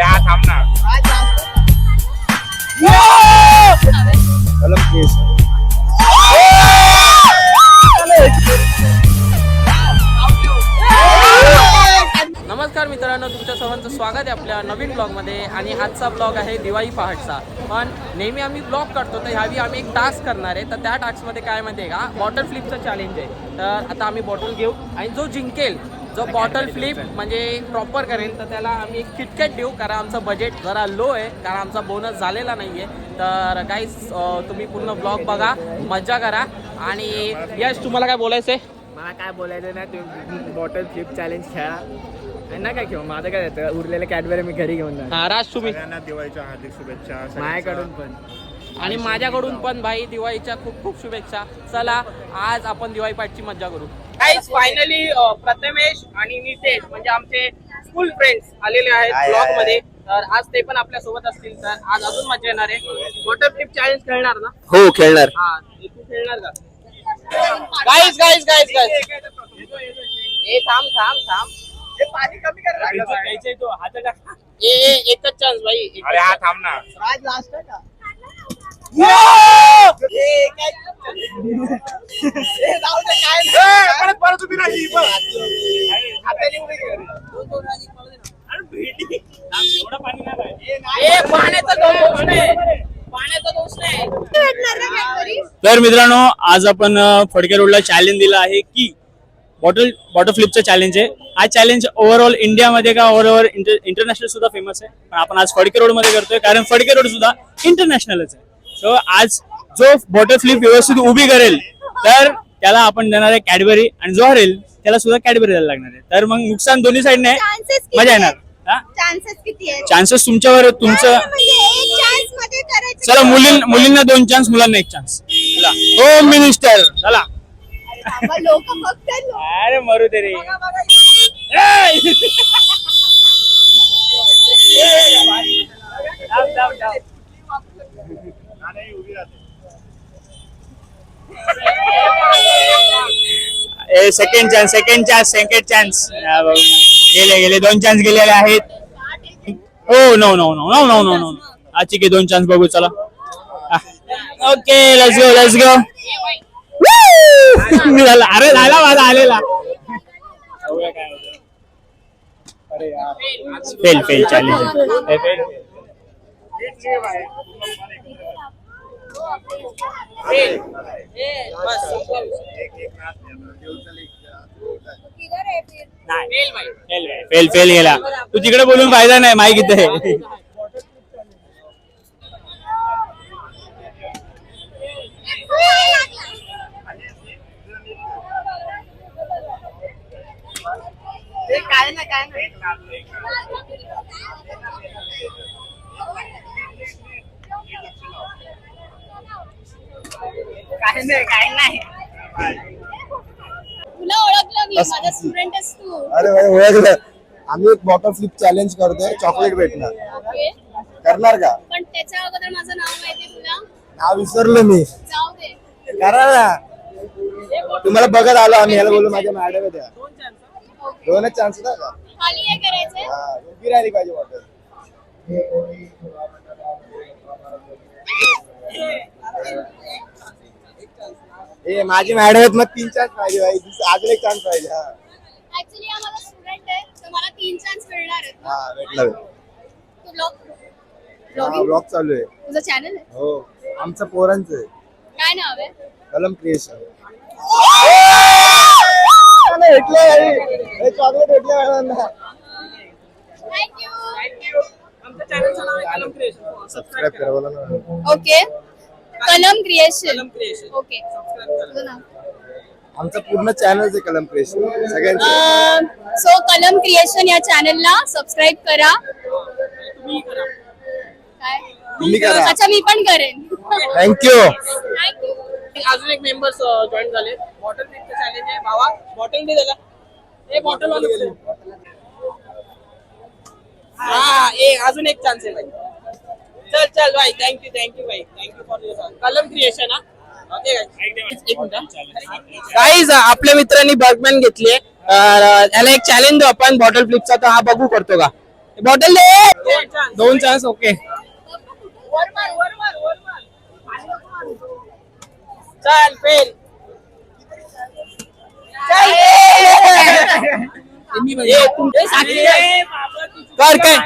थांब ना कलम केस नमस्कार मित्रांनो तुमच्या सर्वांचं स्वागत आहे आपल्या नवीन ब्लॉगमध्ये आणि आजचा ब्लॉग आहे दिवाळी पहाटचा. पण नेहमी आम्ही ब्लॉग करतो तर ह्यावी आम्ही एक टास्क करणार आहे. तर त्या टास्कमध्ये काय माहिती आहे का? बॉटल फ्लिपचं चॅलेंज आहे. तर आता आम्ही बॉटल घेऊ आणि जो जिंकेल जो बॉटल फ्लिप म्हणजे प्रॉपर करेल तर त्याला आम्ही एक किटकॅट देऊ कारण आमचं बजेट जरा लो आहे कारण आमचा बोनस झालेला नाही आहे तर काहीच तुम्ही पूर्ण ब्लॉग बघा मजा करा. आणि यश तुम्हाला काय बोलायचं आहे मला काय बोलायचं ना तुम्ही बॉटल फ्लिप चॅलेंज खेळा. आणि ना काय घेऊ माझं काय येतं उरलेले कॅडबरी मी घरी घेऊन जाणार. हा राज तुम्ही? सगळ्यांना दिवाळीच्या हार्दिक शुभेच्छा माझ्याकडून पण. आणि माझ्याकडून पण भाई दिवाळीच्या खूप खूप शुभेच्छा. चला आज आपण दिवाळी पाठची मज्जा करू. गाईज फायनली प्रथमेश आणि नितेश म्हणजे आमचे स्कूल फ्रेंड्स आलेले आहेत आहे, ब्लॉगमध्ये. तर आज ते पण आपल्यासोबत असतील. तर आज अजून मजा येणार आहे. वॉटर फ्लिप चॅलेंज खेळणार ना? हो खेळणार. हा तू खेळणार का? गाईज गाईज गाईज गाईज ए थांब थांब थांब. ए ए, एकच चान्स भाई अरे हा. थांब ना. परत परत उभी राहिली तर मित्रांनो आज आपण फडके रोडला चॅलेंज दिला आहे की बॉटल बॉटल फ्लिपचं चॅलेंज आहे. हा चॅलेंज ओव्हरऑल इंडियामध्ये का ओव्हरऑल इंटरनॅशनल सुद्धा फेमस आहे? पण आपण आज फडके रोडमध्ये करतोय कारण फडके रोड सुद्धा इंटरनॅशनलच आहे. सो आज जो बॉटल फ्लिप व्यवस्थित उभी करेल तर त्याला आपण देणार आहे कॅडबरी आणि जो हरेल त्याला सुद्धा कॅडबरी द्यायला लागणार आहे. तर मग नुकसान दोन्ही साईडने किती मजा येणार. चान्सेस किती आहे चान्सेस तुमच्यावर तुमचं म्हणजे एक चान्समध्ये करायचं चला मुलीं मुलींना दोन चान्स मुलांना एक चान्स होम मिनिस्टर चला. लोक बघतात लोक. अरे मरू दे रे. Second chance second chance second chance गेले गेले. दोन चान्स गेलेले आहेत. हो no no no no no no no आजची की दोन चान्स बघू चला. Okay let's go let's go झाला. अरे झाला माझा आलेला. Fail fail challenge fail fail गेला. तू तिकडे बोलून फायदा नाही माईक इथे. काय ना काय काय नाही काय नाही. तुला ओळखलं मी माझा स्टुडंटच तू. अरे भाई ओळखलं. आम्ही एक बॉटल फ्लिप चॅलेंज करतोय चॉकलेट भेटणार. ओके. करणार का? पण त्याच्या अगोदर माझं नाव माहितीये तुला? नाव विसरलो मी. जाऊ दे. करा ना. तुम्हाला बघत आलो आम्ही ह्याला बोललो माझ्या मॅडम आहे त्या. दोनच चान्स ना. का खाली हे करायचंय उभी राहिली पाहिजे बॉटल ए माझी मॅडम आहेत मग तीन चान्स पाहिजे भाई. दुस- अजून एक चान्स पाहिजे हा. ऍक्च्युली माझा स्टुडंट आहे तर मला तीन चान्स मिळणार आहेत. ना हा भेटलं तू ब्लॉग हा चालू आहे. तुझं चॅनल आहे? हो आमचं पोरांचं आहे. काय नाव आहे? कलम क्रिएशन भेटले चॉकलेट भेटले मॅडमांना थँक्यू आमच्या चॅनलचं नाव आहे कलम क्रिएशन सबस्क्राईब करा बोला ना. ओके कलम क्रिएशन कलम क्रिएशन ओके तुझं नाव आमचं पूर्ण चॅनल आहे कलम क्रिएशन सगळ्यांचं. सो कलम क्रिएशन या चॅनलला सबस्क्राईब करा. तुम्ही करा. काय? तुम्ही करा. अच्छा मी पण करेन. थँक्यू थँक्यू अजून एक मेंबर्स जॉईन झाले. बॉटल फ्लिपचं चॅलेंज आहे. भावा बॉटल दे त्याला. ए बॉटल वाला. हा ए अजून एक चान्स आहे भाई चल चल भाई थँक्यू थँक्यू भाई थँक्यू फॉर युअर कलम क्रिएशन हा? ओके एक मिनिट गाईज आपल्या मित्रांनी बर्गमॅन घेतली याला एक चॅलेंज देऊ आपण बॉटल फ्लिपचा तर हा बघू करतो का? बॉटल दे! दोन चान्स ओके चल फेल कर काय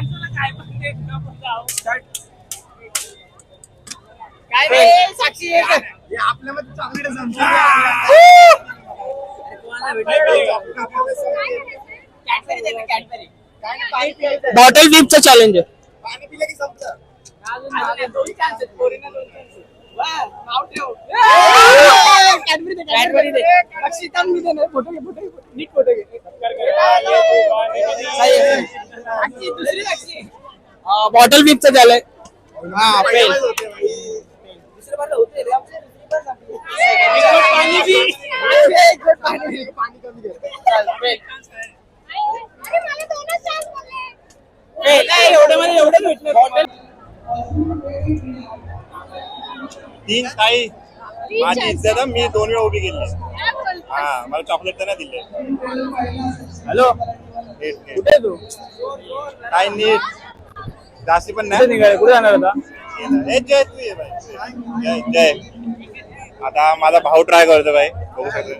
आपल्यामध्ये चॉकलेट बॉटल फ्लिपचं चॅलेंज आहे पाणी पिलं की संपतं. बॉटल फ्लिपचं झालंय हा fail. पाणी कमी घे. मला दोनच चान्स बोलले तीन ताई तीन माझी. इज्जत मी दोन वेळा उभी केली? हा मला चॉकलेट तर नाही दिले. हॅलो? कुठे तू काय नीट. जास्ती पण नाही? निघाले? कुठे जाणार होता जय. जय जय आता माझा भाऊ ट्राय करतो बाई. बघू शकतो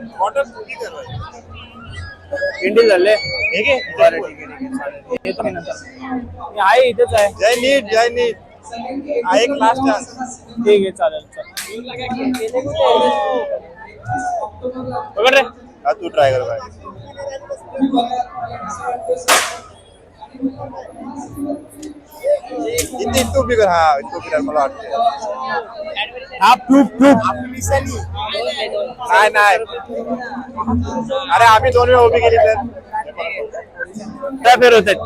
कर झाले. हे. येतो मी नंतर. मी आहे इथेच आहे. जय नीट जय नीट. हा एक लास्ट चान्स ठीक आहे चालेल. पकड रे. हा तू ट्राय कर बाई. इथे इथे उभी कर हा इथे उभी कर मला वाटते हा प्रूफ प्रूफ. नाही नाही. अरे आम्ही दोन वेळा उभी केली तर. काय फेर होत आहेत.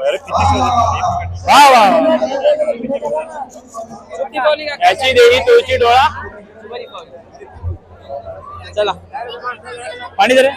अरे किती शोधत वा वा याची देवी तोची डोळा. चला. पाणी दे रे.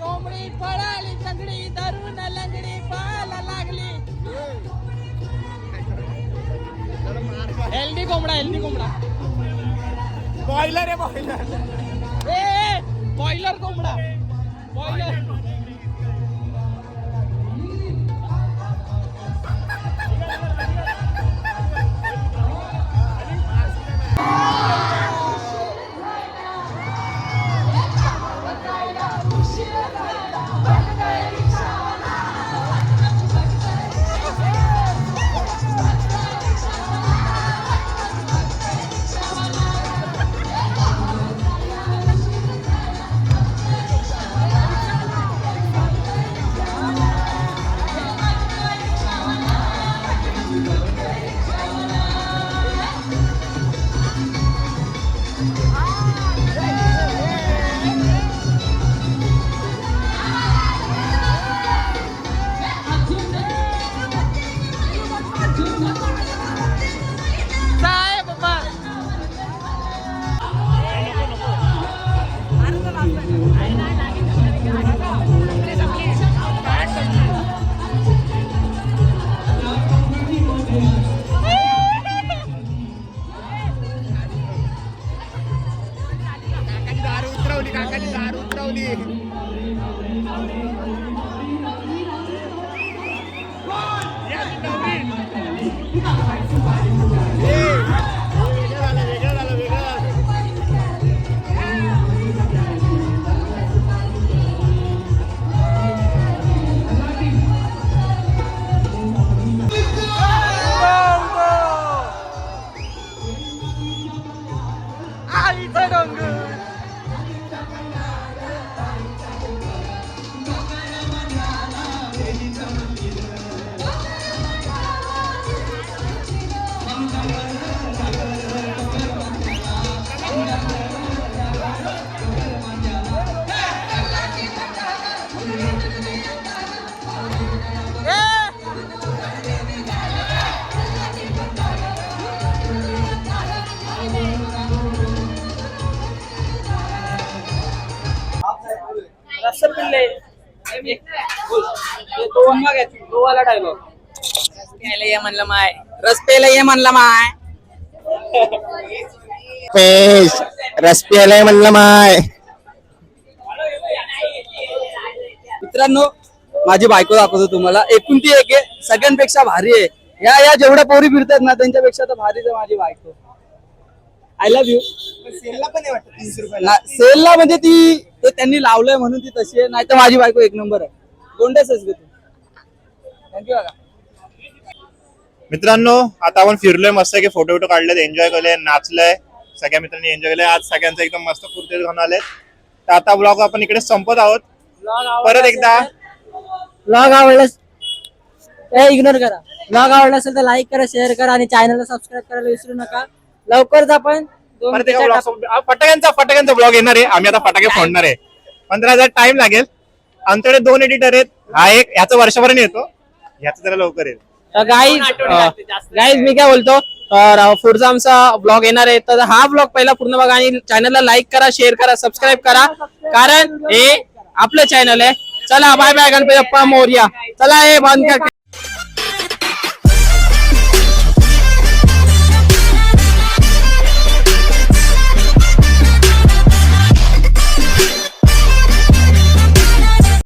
कोंबडी पळाली लंगडी धरून लंगडी पळायला लागली. हेल्दी कोंबडा हेल्दी कोंबडा. बॉयलर आहे बॉयलर ए बॉयलर कोंबडा. Boiler Kalina, Kalina. डायलॉग ये म्हणलं माय. ये म्हणलं माय. पेश रस्त्याला म्हणलं माय. मित्रांनो माझी बायको दाखवतो तुम्हाला. एकूण ती एक आहे. सगळ्यांपेक्षा भारी आहे. या या जेवढ्या पोरी फिरतात ना त्यांच्यापेक्षा तर भारीच आहे माझी बायको. आय लव्ह यू सेलला पण आहे वाटतं तीनशे रुपयाला सेलला म्हणजे ती ते त्यांनी लावलंय म्हणून ती तशी आहे. नाही तर माझी बायको एक नंबर आहे. कोणत्याच ग तू. थँक्यू मित्रांनो आता आपण फिरलोय मस्त की फोटो बिटो काढलेत एन्जॉय केले नाचलंय. सगळ्या मित्रांनी एन्जॉय केले आज सगळ्यांचं एकदम मस्त कुर्ते घेऊन आले तर आता ब्लॉग आपण इकडे संपत आहोत. परत एकदा. ब्लॉग आवडल्यास ते इग्नोर करा. ब्लॉग आवडला असेल तर लाईक करा शेअर करा आणि चॅनलला सबस्क्राईब करायला विसरू नका. लवकरच आपण फटाक्यांचा फटाक्यांचा ब्लॉग येणार आहे. आम्ही आता फटाके फोडणार आहे. पंधरा हजार टाइम लागेल. आमच्याकडे दोन एडिटर आहेत. हा एक ह्याचा वर्षभराने येतो. ह्याचा जरा लवकर येईल गाईज गाईज मी काय बोलतो? पुढचा आमचा ब्लॉग येणार आहे. तर हा ब्लॉग पहिला पूर्ण बघा आणि चॅनलला लाईक करा शेअर करा सबस्क्राईब करा. कारण हे आपलं चॅनल आहे. चला बाय बाय गणपती बाप्पा मोर्या. चला हे बंद कर.